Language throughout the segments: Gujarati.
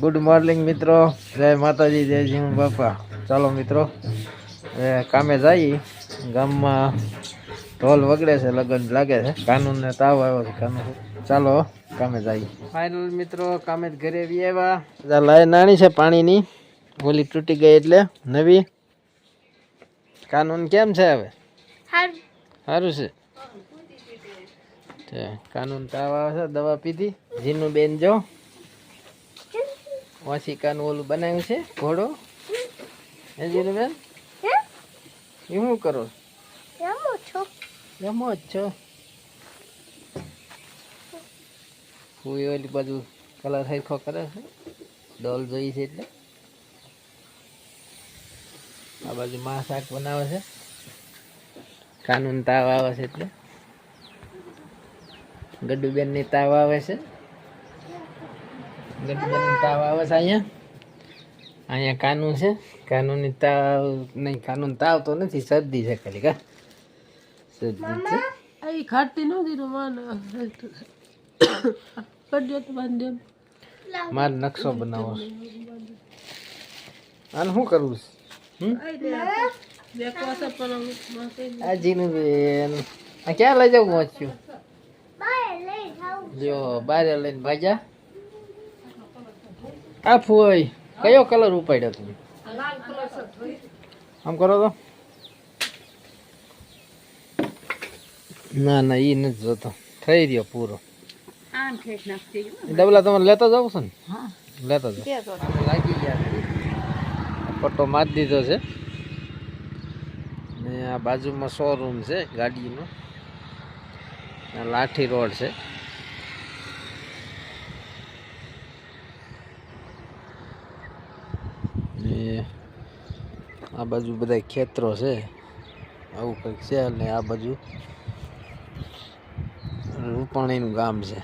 ગુડ મોર્નિંગ મિત્રો. જય માતાજી જય જીવ બાપા. ચાલો મિત્રો. કામે જઈએ ગામમાં ઢોલ વગડે છે લગ્ન લાગે છે. કાનૂન ને તાવ આવ્યો છે કાનૂન. ચાલો કામે જઈએ ફાઇનલ મિત્રો કામે જ ઘરે આવ્યા. લાઈન નાની છે પાણીની. ઓલી તૂટી ગઈ એટલે નવી. કાનૂન કેમ છે હવે? સારું છે? કાનૂન તાવ આવે છે દવા પીધી. જીનું બેન જો. વાસિકાનું ઓલું બનાવ્યું છે ઘોડો. હે જીનું બેન એ શું કરો? રમો જ છો. હું એ ઓલી બાજુ કલર હરખો કરે છે. ડોલ જોઈ છે એટલે. આ બાજુ માં શાક બનાવે છે. કાનૂન તાવ આવે છે એટલે. ગડ્ડુબેનની તાવ આવે છે. ગડ્ડુબેનની તાવ આવે છે અહીંયા અહીંયા કાનૂન છે કાનૂની તાવ નહીં કાનૂન તાવ તો નથી શરદી છે ખાલી કા શરદી છે એ ખાટી નથી તો માને કરજો તો બાંધજો માર નકશો બનાવો આને શું કરવું છે હમ? બે કોસા પણ માથે આ જીનું બેન આ ક્યાં લઈ જવું પહોંચ્યું જો બારે લઈને ભાજ્યા આ ફોઈ કયો કલર ઉપાડ્યો તમે? આમ કરો તો. ના ના એ નથી જોતો. થઈ રહ્યો પૂરો. ડબલા તમે લેતા જાવ છો ને? લેતા જાવ. લાગી ગયા પટ્ટો મારી દીધો છે. ને આ બાજુમાં શોરૂમ છે ગાડીનો. લાઠી રોડ છે. ને આ બાજુ બધા ખેતરો છે. આવું કંઈક છે અને આ બાજુ રૂપાણીનું ગામ છે.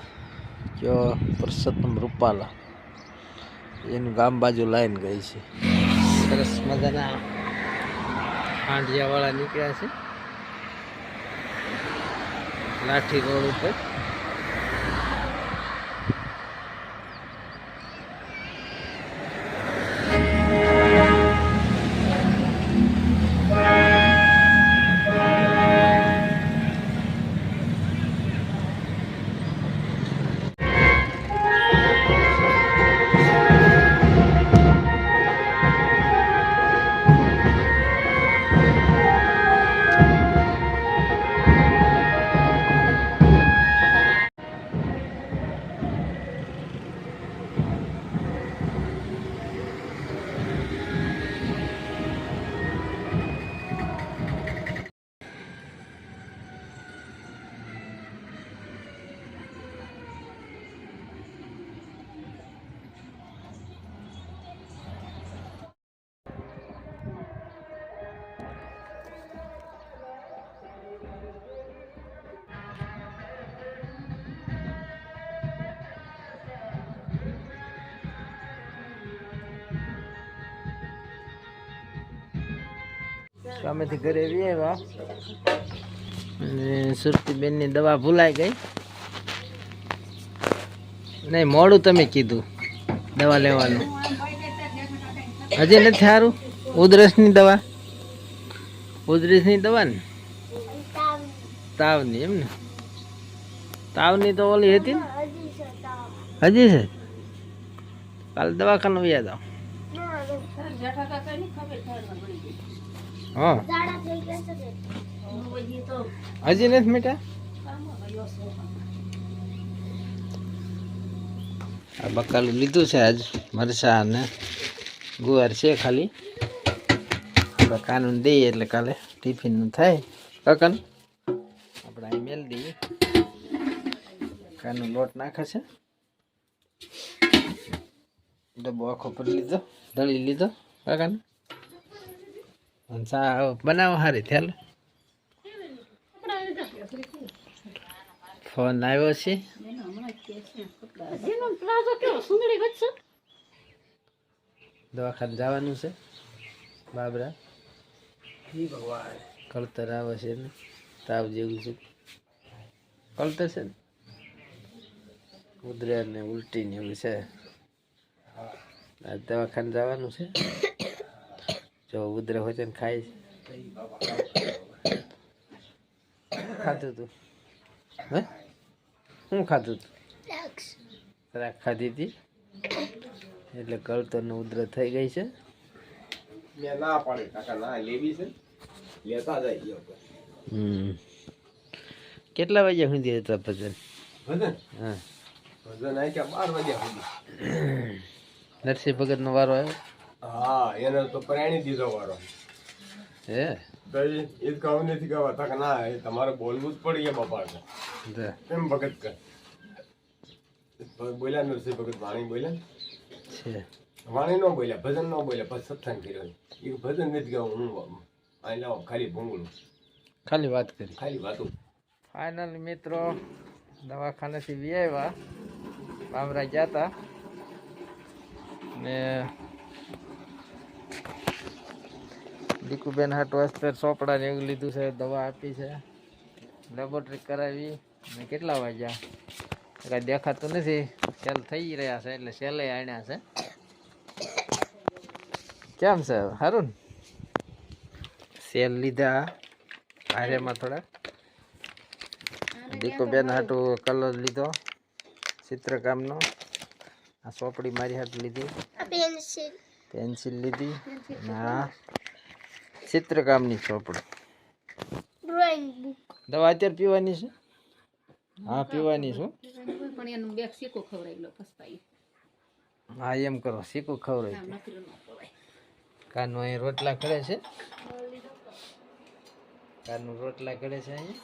કયો પરસોત્તમ રૂપાલા. એનું ગામ બાજુ લાઈન ગઈ છે. સરસ મજાના હાંડિયાવાળા નીકળ્યા છે. લાઠી રોડ ઉપર. સામેથી ઘરે આવી આવ્યા અને દવા ભૂલાઈ ગઈ. નહીં, મોડું તમે કીધું દવા લેવાનું. હજી નથી સારું? ઉધરસની દવા? ઉધરસની દવા ને? તાવની એમ ને? તાવની તો ઓલી હતી ને? હજી છે? કાલે દવાખાનું વ્યાજ આવ જેઠા કાકા ની ખબર થાય પડી ગઈ હા. હજી નથી મીઠા? આ બકાલું લીધું છે આજ મરચા અને ગુવાર છે ખાલી. આપણે કાનૂન દઈએ એટલે કાલે ટિફિનનું થાય. કકન? આપણે અહીં મેલ દઈએ. કાનૂન લોટ નાખે છે. ડબ્બો આખો પર લીધો દળી લીધો. કાકાને? બનાવો સારી થયેલ ફોન આવ્યો છે. દવાખાને જવાનું છે, બાબરા. કળતર આવે છે ને, તાવ જેવું છે. કળતર છે ને? ઉદરે ને ઉલટી ને એવું છે. દવાખાને જવાનું છે. જો ઉધર હોય છે ને ખાય છે. ખાધું તું? હે? શું ખાધું તું? રાખ ખાધી હતી એટલે કળતર ને ઉધર થઈ ગઈ છે. મેં ના પાડી કાકા ના લેવી છે લેતા જાય હમ. કેટલા વાગ્યા સુધી હતા ભજન? ભજન? હા. ભજન આવી ગયા બાર વાગ્યા સુધી. નરસિંહ ભગતનો વારો આવ્યો? હા એને તો પ્રાણી દીધો વારો. હે? તો એ જ કહું નથી કહેવા તક ના એ તમારે બોલવું જ પડી ગયા બાપા જા. કેમ ભગત કર. બોલ્યા નરસિંહ ભગત વાણી બોલ્યા? છે. વાણી ન બોલ્યા ભજન ન બોલ્યા પછી સત્સંગ કર્યો. એ ભજન નથી કહું હું અહીં લાવો ખાલી ભૂંગળું. ખાલી વાત કરી. ખાલી વાતો ફાઇનલ મિત્રો દવાખાનેથી વી આવ્યા બામરા ગયા હતા ને દીકુબેન હાટ વાસ્તે ચોપડા ને એવું લીધું છે દવા આપી છે. લેબોરેટરી કરાવી. ને કેટલા વાગ્યા? કાંઈ દેખાતું નથી. સેલ થઈ રહ્યા છે એટલે સેલે આણ્યા છે. કેમ છે સારું સેલ લીધા. હારેમાં થોડા. દીકુબેન હાટું કલર લીધો. ચિત્રકામનો. આ ચોપડી મારી હાટ લીધી. પેન્સિલ લીધી. હા ચિત્રકામની ચોપડી દવા અત્યારે પીવાની છે? હા પીવાની છું પણ એનું બેગ ખવડાવી લો પસ્તાઈ હા એમ કરો. ન ખવાય કાનું અહીં રોટલા કરે છે? કાનું રોટલા કરે છે અહીં?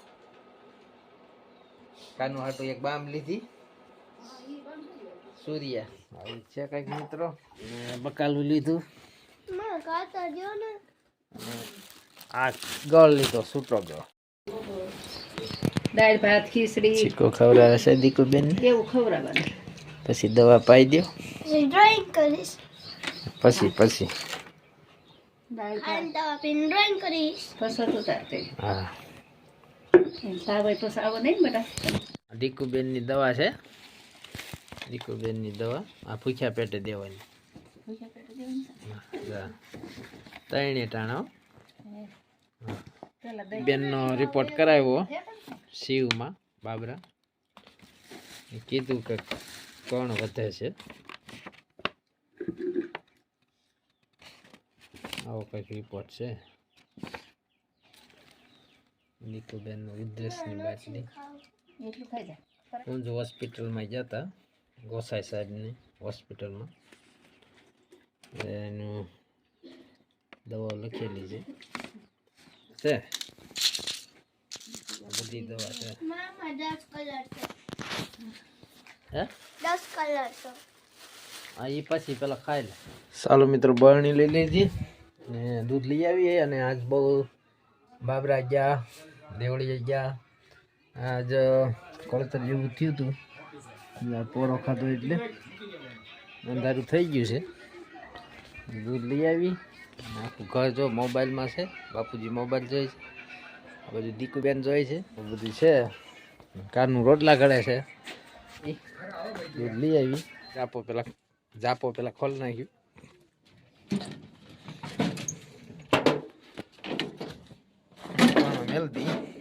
કાનું હાટું એક બામ લીધી. સૂર્યા. આવી છે કંઈક મિત્રો. બકાલું લીધું. અને આ ગળ લીધો સૂટો ગળ. દાળ ભાત ખીચડી. ચીકો ખવડાવે છે દીકુબેન? એવું ખવડાવવાનું. પછી દવા પાઈ દો ડ્રોઈંગ કરીશ. પછી પછી. દાળ ભાત. દવા પીને ડ્રોઈંગ કરીશ. પસંદ ઉતારતે હા. સાવે તો સાવો નહીં બેટા દીકુબેનની દવા છે. દીકુબેનની દવા. આ ભૂખ્યા પેટે દેવાની. હા. ત્રણે ટાણો બેનનો રિપોર્ટ કરાવ્યો શિવમાં બાબરા. એ કીધું કે કોણ વધે છે. આવો કંઈક રિપોર્ટ છે. નીકુબેનનો ઉદ્દેશની બાટલી હું જો હોસ્પિટલમાં જતા ગોસાઈ સાહેબની હોસ્પિટલમાં. એનું દવાઓ લખેલી છે. છે? બધી દવા છે. મામા દસ કલર છે. હે? કલર તો હા એ પછી પેલા ખાઈ લે. ચાલો મિત્રો બરણી લઈ લીધી ને દૂધ લઈ આવીએ અને આજ બહુ બાબરા ગયા દેવળીએ ગયા. આજ કળતર જેવું થયું હતું. એટલે પોરો ખાધો એટલે અંધારું થઈ ગયું છે. દૂધ લઈ આવી. ઘર જો મોબાઈલમાં છે બાપુજી મોબાઈલ જોઈ છે આ બધું દીકુબેન જોઈ છે બધું છે કારનું રોટલા ઘડે છે. દૂધ લઈ આવી. જાપો પેલા જાપો પેલા ખોલ નાખ્યું. મેલ દી.